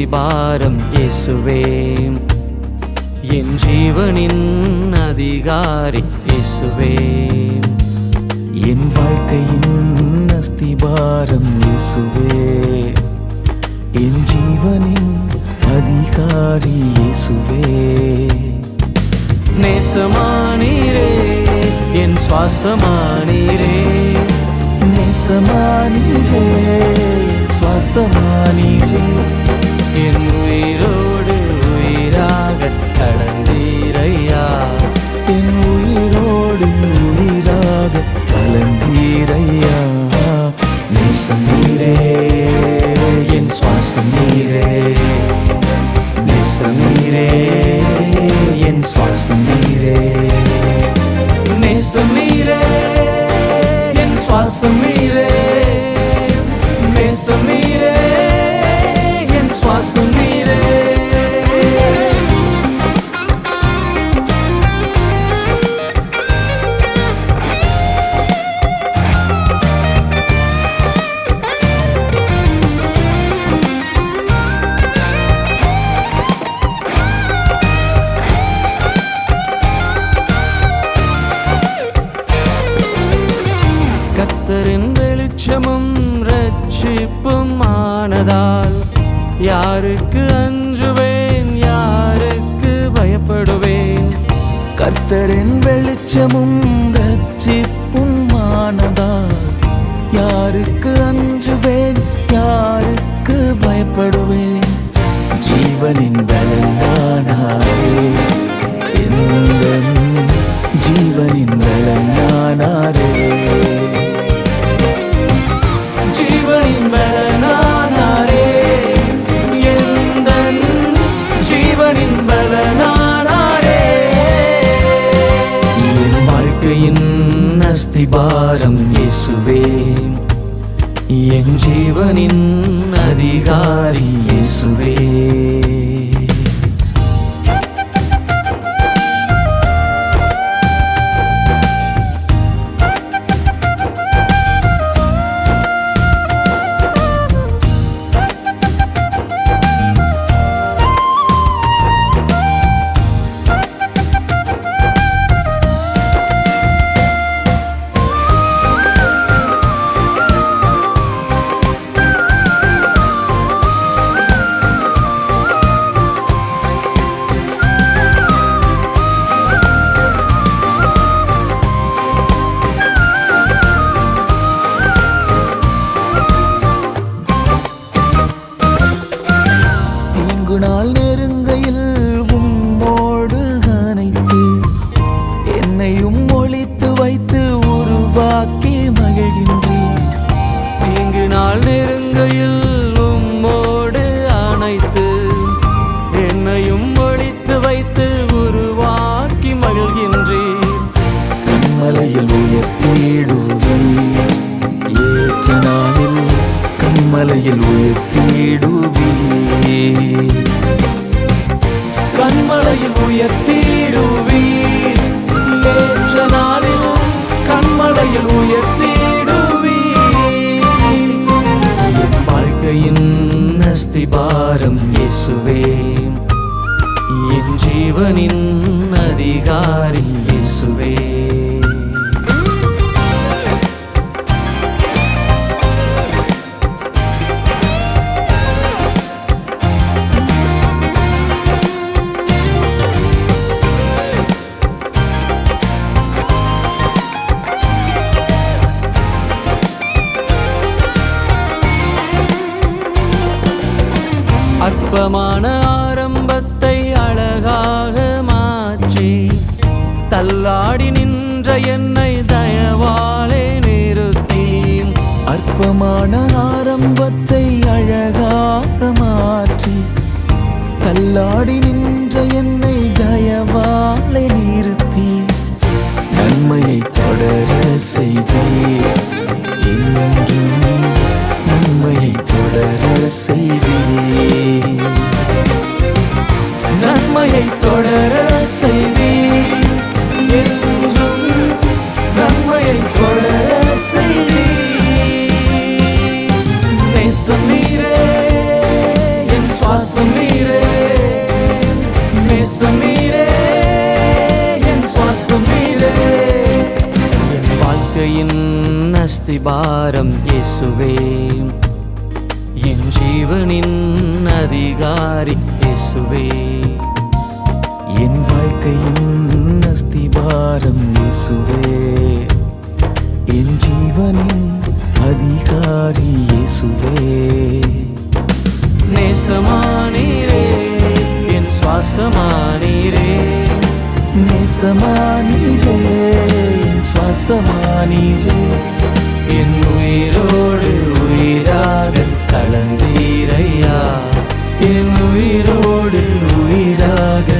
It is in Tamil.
வாழ்க்கையின் இயேசுவே. என் ஜீவனின் அதிகாரி இயேசுவே. என் வாழ்க்கையின் அஸ்திபாரம் இயேசுவே. என் ஜீவனின் அதிகாரி இயேசுவே. நேசமானீரே என் சுவாசமானீரே. நேசமானீரே சுவாசமானீரே. என் உயிரோடு உயிராக கடந்தீரையா? என் உயிரோடு உயிராக கலந்தீரையா நேசம் நீரே என் சுவாசம் நீரே. நேசம் நீரே என் சுவாசம் நீரே. நேசம் நீரே என் சுவாசம் நீரே. ரட்சிப்பும் ஆனதால் யாருக்கு அஞ்சுவேன் யாருக்கு பயப்படுவேன்? கர்த்தரின் வெளிச்சமும் ரட்சிப்பும் ஆனதால் யாருக்கு அஞ்சுவேன் யாருக்கு பயப்படுவேன்? ஜீவனின் பலந்தானாரே எந்த ஜீவனின் பலந்தானாரே அஸ்திபாரம் இயேசுவே. என் ஜீவனின் அதிகாரி இயேசுவே. கண்மலையில் உயர்த்திடுவீர். கண்மலையில் உயர்த்திடுவீர் ஏற்ற நாளில் கண்மலையில் உயர்த்திடுவீர். என் வாழ்க்கையின் அஸ்திபாரம் இயேசுவே. என் ஜீவனின் அதிகாரி இயேசுவே. அற்பமான ஆரம்பத்தை அழகாக மாற்றி தள்ளாடி நின்ற என்னை தயவாலே நிறுத்தி அற்பமான ஆரம்பத்தை அழகாக மாற்றி தள்ளாடி நின்ற என்னை தயவாலே நிறுத்தி நன்மையை தொடர செய்தீர். சுவாசம் நீரே என் சுவாசம் நீரே நேசம் நீரே என் சுவாசம் நீரே. என் வாழ்க்கையின் அஸ்திபாரம் இயேசுவே என் ஜீவனின் அதிகாரி இயேசுவே. என் வாழ்க்கையின் அஸ்திபாரம் இயேசுவே என் ஜீவனின் அதிகாரி இயேசுவே. நேசமானீரே என் சுவாசமானீரே. நேசமானீரே என் சுவாசமானீரே. என் உயிரோடு உயிராக கலந்தீரையா. என் உயிரோடு உயிராக